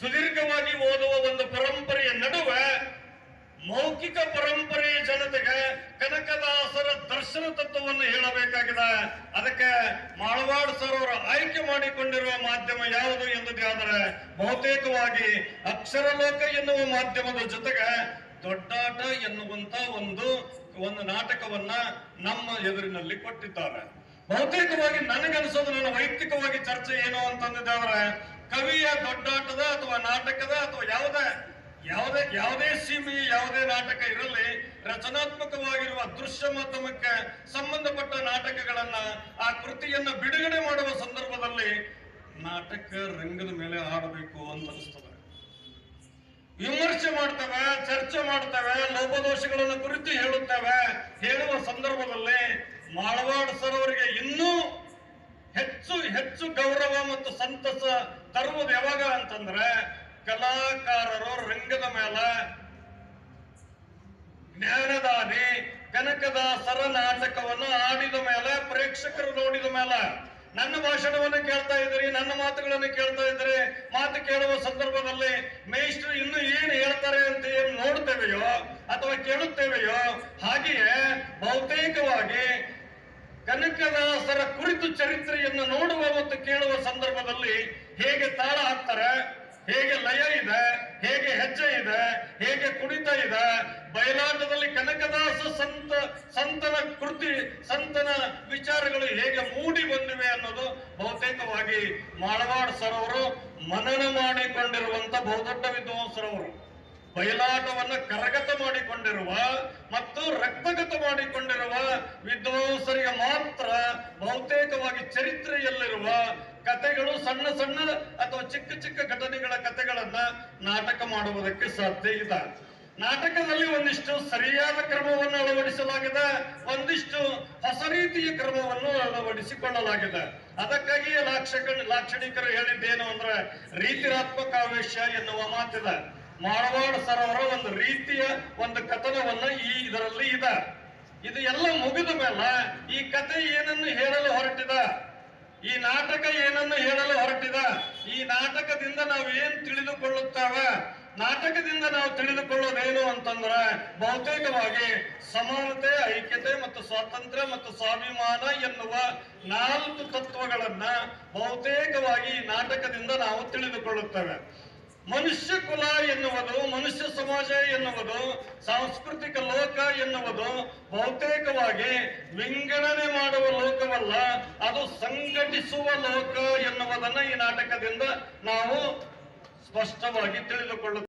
ಸುದೀರ್ಘವಾಗಿ ಓದುವ ಒಂದು ಪರಂಪರೆಯ ನಡುವೆ ಮೌಖಿಕ ಪರಂಪರೆಯ ಜನತೆಗೆ ಕನಕದಾಸರ ದರ್ಶನ ತತ್ವವನ್ನು ಹೇಳಬೇಕಾಗಿದೆ. ಅದಕ್ಕೆ ಮಾಳವಾಡ ಸರ್ ಅವರು ಆಯ್ಕೆ ಮಾಡಿಕೊಂಡಿರುವ ಮಾಧ್ಯಮ ಯಾವುದು ಎಂಬುದಾದರೆ ಬಹುತೇಕವಾಗಿ ಅಕ್ಷರಲೋಕ ಎನ್ನುವ ಮಾಧ್ಯಮದ ಜೊತೆಗೆ ದೊಡ್ಡಾಟ ಎನ್ನುವಂತ ಒಂದು ಒಂದು ನಾಟಕವನ್ನ ನಮ್ಮ ಎದುರಿನಲ್ಲಿ ಕೊಟ್ಟಿದ್ದಾರೆ. ಬಹುತೇಕವಾಗಿ ನನಗನ್ಸೋದು ನನ್ನ ವೈಯಕ್ತಿಕವಾಗಿ ಚರ್ಚೆ ಏನು ಅಂತಂದಿದ್ದಾದ್ರೆ ಕವಿಯ ದೊಡ್ಡಾಟದ ಅಥವಾ ನಾಟಕದ ಅಥವಾ ಯಾವುದೇ ಯಾವುದೇ ಯಾವುದೇ ಸೀಮೆ, ಯಾವುದೇ ನಾಟಕ ಇರಲಿ, ರಚನಾತ್ಮಕವಾಗಿರುವ ದೃಶ್ಯ ಮಾಧ್ಯಮಕ್ಕೆ ಸಂಬಂಧಪಟ್ಟ ನಾಟಕಗಳನ್ನ ಆ ಕೃತಿಯನ್ನ ಬಿಡುಗಡೆ ಮಾಡುವ ಸಂದರ್ಭದಲ್ಲಿ ನಾಟಕ ರಂಗದ ಮೇಲೆ ಆಡಬೇಕು ಅಂತ ಅನಿಸ್ತದೆ. ವಿಮರ್ಶೆ ಮಾಡ್ತವೆ, ಚರ್ಚೆ ಮಾಡ್ತವೆ, ಲೋಪದೋಷಗಳನ್ನು ಕುರಿತು ಹೇಳುತ್ತವೆ, ಹೇಳುವ ಮಾಳವಾಡ್ ಸರ್ ಅವರಿಗೆ ಇನ್ನೂ ಹೆಚ್ಚು ಹೆಚ್ಚು ಗೌರವ ಮತ್ತು ಸಂತಸ ತರುವುದು ಯಾವಾಗ ಅಂತಂದ್ರೆ ಕಲಾಕಾರರು ರಂಗದ ಮೇಲೆ ಜ್ಞಾನದಾನಿ ಕನಕದಾಸರ ನಾಟಕವನ್ನು ಆಡಿದ ಮೇಲೆ ಪ್ರೇಕ್ಷಕರು ನೋಡಿದ ಮೇಲೆ ನನ್ನ ಭಾಷಣವನ್ನು ಕೇಳ್ತಾ ಇದ್ರಿ ನನ್ನ ಮಾತುಗಳನ್ನು ಕೇಳ್ತಾ ಇದ್ರಿ ಮಾತು ಕೇಳುವ ಸಂದರ್ಭದಲ್ಲಿ ಮೇಷ್ಟ್ರು ಇನ್ನು ಏನು ಹೇಳ್ತಾರೆ ಅಂತ ಏನು ನೋಡ್ತೇವೆಯೋ ಅಥವಾ ಕೇಳುತ್ತೇವೆಯೋ ಹಾಗೆಯೇ ಬಹುತೇಕವಾಗಿ ಕನಕದಾಸರ ಕುರಿತು ಚರಿತ್ರೆಯನ್ನು ನೋಡುವ ಮತ್ತು ಕೇಳುವ ಸಂದರ್ಭದಲ್ಲಿ ಹೇಗೆ ತಾಳ ಹಾಕ್ತಾರೆ, ಹೇಗೆ ಲಯ ಇದೆ, ಹೇಗೆ ಹೆಜ್ಜೆ ಇದೆ, ಹೇಗೆ ಕುಣಿತ ಇದೆ, ಬಯಲಾಟದಲ್ಲಿ ಕನಕದಾಸ ಸಂತ ಸಂತನ ಕೃತಿ, ಸಂತನ ವಿಚಾರಗಳು ಹೇಗೆ ಮೂಡಿ ಬಂದಿವೆ ಅನ್ನೋದು ಬಹುತೇಕವಾಗಿ ಮಾಳವಾಡ ಸರ್ ಅವರು ಮನನ ಮಾಡಿಕೊಂಡಿರುವಂತ ಬಹುದೊಡ್ಡ ವಿದ್ವಾಂಸರವರು ಬಯಲಾಟವನ್ನು ಕರಗತ ಮಾಡಿಕೊಂಡಿರುವ ಮತ್ತು ರಕ್ತಗತ ಮಾಡಿಕೊಂಡಿರುವ ವಿದ್ವಾಂಸರಿಗೆ ಮಾತ್ರ ಬಹುತೇಕವಾಗಿ ಚರಿತ್ರೆಯಲ್ಲಿರುವ ಕಥೆಗಳು ಸಣ್ಣ ಸಣ್ಣ ಅಥವಾ ಚಿಕ್ಕ ಚಿಕ್ಕ ಘಟನೆಗಳ ಕಥೆಗಳನ್ನ ನಾಟಕ ಮಾಡುವುದಕ್ಕೆ ಸಾಧ್ಯ ಇದೆ ನಾಟಕದಲ್ಲಿ ಒಂದಿಷ್ಟು ಸರಿಯಾದ ಕ್ರಮವನ್ನು ಅಳವಡಿಸಲಾಗಿದೆ, ಒಂದಿಷ್ಟು ಹೊಸ ರೀತಿಯ ಕ್ರಮವನ್ನು ಅಳವಡಿಸಿಕೊಳ್ಳಲಾಗಿದೆ. ಅದಕ್ಕಾಗಿಯೇ ಲಾಕ್ಷಕ, ಲಾಕ್ಷಣಿಕರು ಹೇಳಿದ್ದೇನು ಅಂದ್ರೆ, ರೀತಿರಾತ್ಮಕ ಆವೇಶ ಎನ್ನುವ ಮಾತಿದೆ. ಮಾರವಾಡ ಸರ್ ಅವರ ಒಂದು ರೀತಿಯ ಒಂದು ಕಥನವನ್ನ ಈ ಇದರಲ್ಲಿ ಇದೆ. ಇದು ಎಲ್ಲ ಮುಗಿದ ಮೇಲೆ ಈ ಕತೆ ಏನನ್ನು ಹೇಳಲು ಹೊರಟಿದ? ಈ ನಾಟಕ ಏನನ್ನು ಹೇಳಲು ಹೊರಟಿದ? ಈ ನಾಟಕದಿಂದ ನಾವು ಏನ್ ತಿಳಿದುಕೊಳ್ಳುತ್ತಾವ? ನಾಟಕದಿಂದ ನಾವು ತಿಳಿದುಕೊಳ್ಳೋದೇನು ಅಂತಂದ್ರ ಬಹುತೇಕವಾಗಿ ಸಮಾನತೆ, ಐಕ್ಯತೆ ಮತ್ತು ಸ್ವಾತಂತ್ರ್ಯ ಮತ್ತು ಸ್ವಾಭಿಮಾನ ಎನ್ನುವ ನಾಲ್ಕು ತತ್ವಗಳನ್ನ ಬಹುತೇಕವಾಗಿ ನಾಟಕದಿಂದ ನಾವು ತಿಳಿದುಕೊಳ್ಳುತ್ತೇವೆ. ಮನುಷ್ಯ ಕುಲ ಎನ್ನುವುದು, ಮನುಷ್ಯ ಸಮಾಜ ಎನ್ನುವುದು, ಸಾಂಸ್ಕೃತಿಕ ಲೋಕ ಎನ್ನುವುದು ಬಹುತೇಕವಾಗಿ ವಿಂಗಡಣೆ ಮಾಡುವ ಲೋಕವಲ್ಲ, ಅದು ಸಂಘಟಿಸುವ ಲೋಕ ಎನ್ನುವುದನ್ನ ಈ ನಾಟಕದಿಂದ ನಾವು ಸ್ಪಷ್ಟವಾಗಿ ತಿಳಿದುಕೊಳ್ಳುತ್ತೇವೆ.